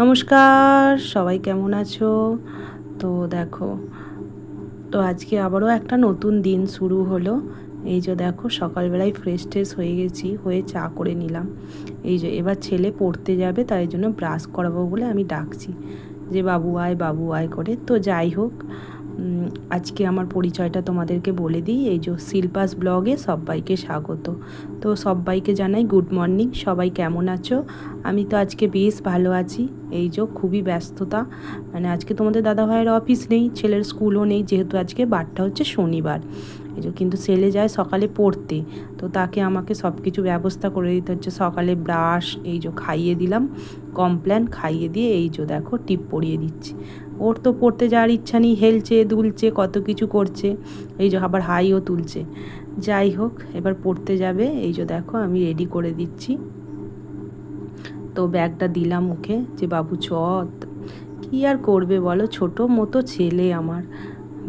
নমস্কার, সবাই কেমন আছো? তো দেখো, তো আজকে আবারও একটা নতুন দিন শুরু হলো। এই যে দেখো, সকালবেলায় ফ্রেশ ট্রেশ হয়ে গেছি, হয়ে চা করে নিলাম। এই যে এবার ছেলে পড়তে যাবে, তাই জন্য ব্রাশ করাবো বলে আমি ডাকছি। যে বাবু আয় বাবু আয় করে। তো যাই হোক আজকে আমার পরিচয়টা তোমাদেরকে বলে দিই। এই যে শিল্পাস ব্লগে সবাইকে স্বাগত। তো সবাইকে জানাই গুড মর্নিং, সবাই কেমন আছো? আমি তো আজকে বেশ ভালো আছি। এই যে খুবই ব্যস্ততা। মানে আজকে তোমাদের দাদাভাইয়ের অফিস নেই, ছেলের স্কুলও নেই, যেহেতু আজকে বারটা হচ্ছে শনিবার। কিন্তু ছেলে যায় সকালে পড়তে। তো তাকে আমাকে সব কিছু ব্যবস্থা করে দিতে হচ্ছে। সকালে ব্রাশ, এই যে খাইয়ে দিলাম, কমপ্ল্যান, খাইয়ে দিয়ে এই যে দেখো টিপ পরিয়ে দিচ্ছি। ওর তো পড়তে যাওয়ার ইচ্ছা নেই, হেলছে, দুলছে, কত কিছু করছে। এই যে আবার হাইও তুলছে। যাই হোক, এবার পড়তে যাবে। এই যে দেখো আমি রেডি করে দিচ্ছি। তো ব্যাগটা দিলাম ওকে যে, বাবু চ কি আর করবে বলো? ছোট মতো ছেলে আমার।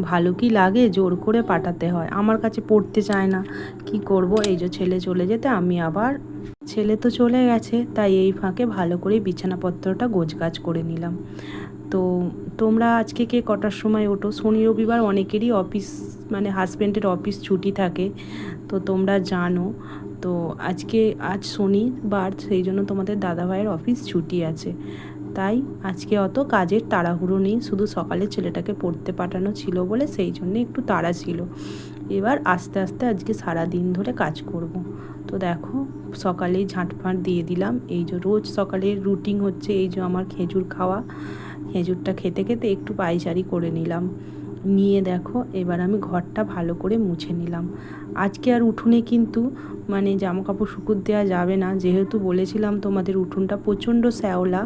ভালো কি লাগে? জোর করে পাঠাতে হয়। আমার কাছে পড়তে চায় না। কি করব? এই যে ছেলে চলে যেতে, আমি আবার ছেলে তো চলে গেছে, তাই এই ফাঁকে ভালো করে বিছানাপত্রটা গোছগাছ করে নিলাম। তো তোমরা আজকে কে কটার সময় ওঠো? শনি, রবিবার অনেকেরই অফিস মানে হাজব্যান্ডের অফিস ছুটি থাকে, তো তোমরা জানো। তো আজকে আজ শনিবার, সেই জন্য তোমাদের দাদাভাইয়ের অফিস ছুটি আছে। তাই আজকে অত কাজের তাড়াহুড়ো নেই, শুধু সকালে ছেলেটাকে পড়তে পাঠানো ছিল বলে সেই জন্য একটু তাড়া ছিল। এবার আস্তে আস্তে আজকে সারা দিন ধরে কাজ করব। তো দেখো, সকালেই ঝাঁটফাঁট দিয়ে দিলাম। এই যে রোজ সকালে রুটিন হচ্ছে, এই যে আমার খেজুর খাওয়া, খেজুরটা খেতে খেতে একটু পায়চারি করে নিলাম। নিয়ে দেখো, এবার আমি ঘরটা ভালো করে মুছে নিলাম। আজকে আর উঠোনে কিন্তু মানে জামা কাপড় শুকুর দেওয়া যাবে না। যেহেতু বলেছিলাম তোমাদের উঠোনটা প্রচণ্ড শ্যাওলা,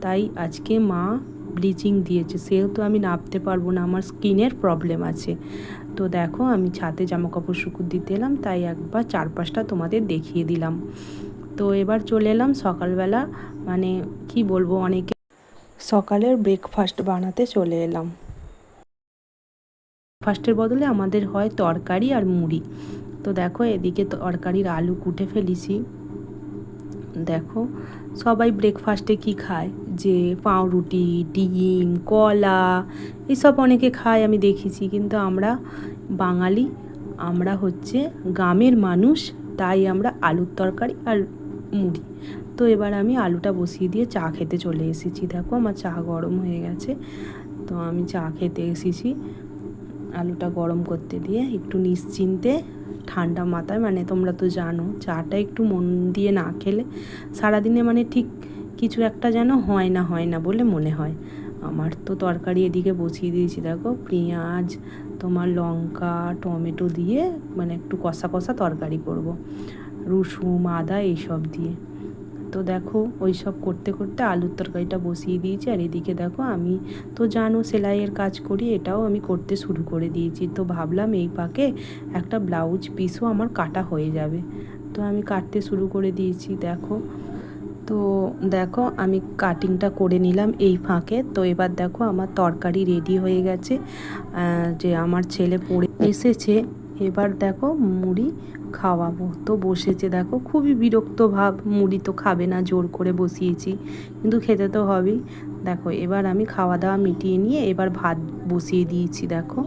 তাই আজকে মা ব্লিচিং দিয়েছে। সেহেতু আমি নাপতে পারব না, আমার স্কিনের প্রবলেম আছে। তো দেখো, আমি ছাদে জামা কাপড় শুকুর দিতে এলাম, তাই একবার চারপাশটা তোমাদের দেখিয়ে দিলাম। তো এবার চলে এলাম সকালবেলা মানে কি বলব, অনেকে সকালের ব্রেকফাস্ট বানাতে চলে এলাম। ফার্স্টের বদলে আমাদের হয় তরকারি আর মুড়ি। তো দেখো, এদিকে তরকারির আলু কুটে ফেলেছি। দেখো, সবাই ব্রেকফাস্টে কি খায়? যে পাউরুটি, ডিম, কলা, এসব অনেকে খায়, আমি দেখেছি। কিন্তু আমরা বাঙালি, আমরা হচ্ছে গ্রামের মানুষ, তাই আমরা আলুর তরকারি আর মুড়ি। তো এবার আমি আলুটা বসিয়ে দিয়ে চা খেতে চলে এসেছি। দেখো, আমার চা গরম হয়ে গেছে। তো আমি চা খেতে এসেছি। আলুটা গরম করতে দিয়ে একটু নিশ্চিন্তে ঠান্ডা মাথায় মানে তোমরা তো জানো, চাটা একটু মন দিয়ে না খেলে সারাদিনে মানে ঠিক কিছু একটা যেন হয় না হয় না বলে মনে হয়। আমার তো তরকারি এদিকে বসিয়ে দিয়েছি, দেখো পেঁয়াজ, তোমার লঙ্কা, টমেটো দিয়ে মানে একটু কষা কষা তরকারি করব। রসুন, আদা এইসব দিয়ে। তো দেখো ওই সব করতে করতে আলুর তরকারিটা বসিয়ে দিয়েছি। আর এদিকে দেখো, আমি তো জানো সেলাইয়ের কাজ করি, এটাও আমি করতে শুরু করে দিয়েছি। তো ভাবলাম এই পাকে একটা ব্লাউজ পিসও আমার কাটা হয়ে যাবে। তো আমি কাটতে শুরু করে দিয়েছি, দেখো। তো দেখো, আমি কাটিংটা করে নিলাম এই ফাঁকে। তো এবার দেখো, আমার তরকারি রেডি হয়ে গেছে। যে আমার ছেলে পড়ে এসেছে এবার দেখো মুড়ি খাওয়াবো। তো বসেছে দেখো, খুবই বিরক্ত ভাব, মুড়ি তো খাবে না, জোর করে বসিয়েছি, কিন্তু খেতে তো হবেই। দেখো, এবার আমি খাওয়া দাওয়া মিটিয়ে নিয়ে এবার ভাত বসিয়ে দিয়েছি, দেখো।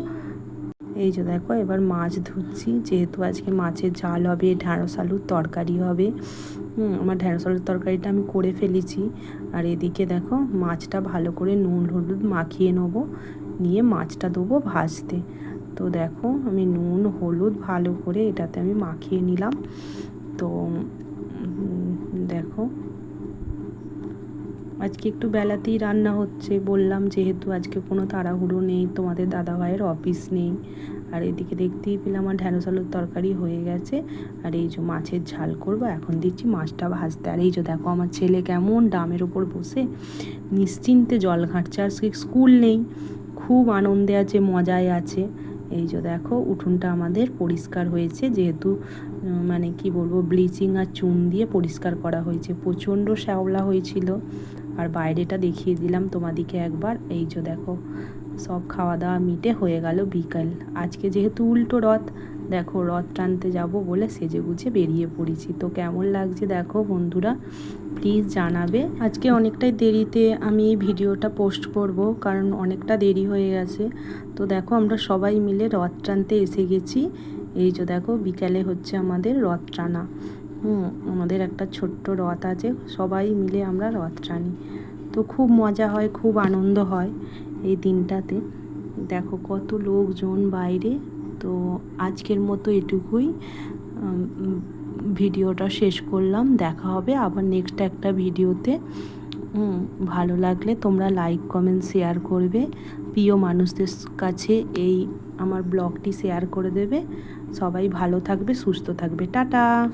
এই যে দেখো, এবার মাছ ধুচ্ছি, যেহেতু আজকে মাছের ঝাল হবে, ঢ্যাঁড়স আলুর তরকারি হবে আমার ঢ্যাঁড়স আলুর তরকারিটা আমি করে ফেলেছি। আর এদিকে দেখো, মাছটা ভালো করে নুন, হলুদ মাখিয়ে নেব, নিয়ে মাছটা দেবো ভাজতে। তো দেখো, আমি নুন, হলুদ ভালো করে এটাতে আমি মাখিয়ে নিলাম। তো দেখো। আজকে একটু বেলাতেই রান্না হচ্ছে, বললাম যেহেতু আজকে কোনো তাড়াহুড়ো নেই, তোমাদের দাদাভাইয়ের অফিস নেই। আর এদিকে দেখতেই পেলাম আমার ঢ্যাঁড়স আলুর তরকারি হয়ে গেছে। আর এই যে মাছের ঝাল করব, এখন দিচ্ছি মাছটা ভাজতে। আর এই যে দেখো, আমার ছেলে কেমন ডামের ওপর বসে। নিশ্চিন্তে জল ঘাঁটছে, আজকে স্কুল নেই। খুব আনন্দে আছে, মজায় আছে। এই যে দেখো, উঠোনটা আমাদের পরিষ্কার হয়েছে, যেহেতু মানে কি বলব ব্লিচিং আর চুন দিয়ে পরিষ্কার করা হয়েছে। প্রচণ্ড শ্যাওলা হয়েছিল। আর বাইরেটা দেখিয়ে দিলাম তোমাদিকে একবার। এই যে দেখো, সব খাওয়া দাওয়া মিটে হয়ে গেল বিকাল। আজকে যেহেতু উল্টো রথ দেখো রথ টানতে যাব বলে সেজে গুছে বেরিয়ে পড়েছি। তো কেমন লাগছে দেখো বন্ধুরা? প্লিজ জানাবে। আজকে অনেকটাই দেরিতে আমি এই ভিডিওটা পোস্ট করব কারণ অনেকটা দেরি হয়ে গেছে। তো দেখো আমরা সবাই মিলে রথ টানতে এসে গেছি। এই যে দেখো বিকালে হচ্ছে আমাদের রথ টানা। হুম, আমাদের একটা ছোট্ট রথ আছে, সবাই মিলে আমরা রথ টানি। তো খুব মজা হয়, খুব আনন্দ হয় এই দিনটাতে। দেখো কত লোকজন বাইরে। তো আজকের মতো এটুকুই। ভিডিওটা শেষ করলাম। দেখা হবে আবার নেক্সট একটা ভিডিওতে। ভালো লাগলে তোমরা লাইক কমেন্ট শেয়ার করবে। প্রিয় মানুষদের কাছে এই আমার ব্লগটি শেয়ার করে দেবে। সবাই ভালো থাকবে, সুস্থ থাকবে। টাটা!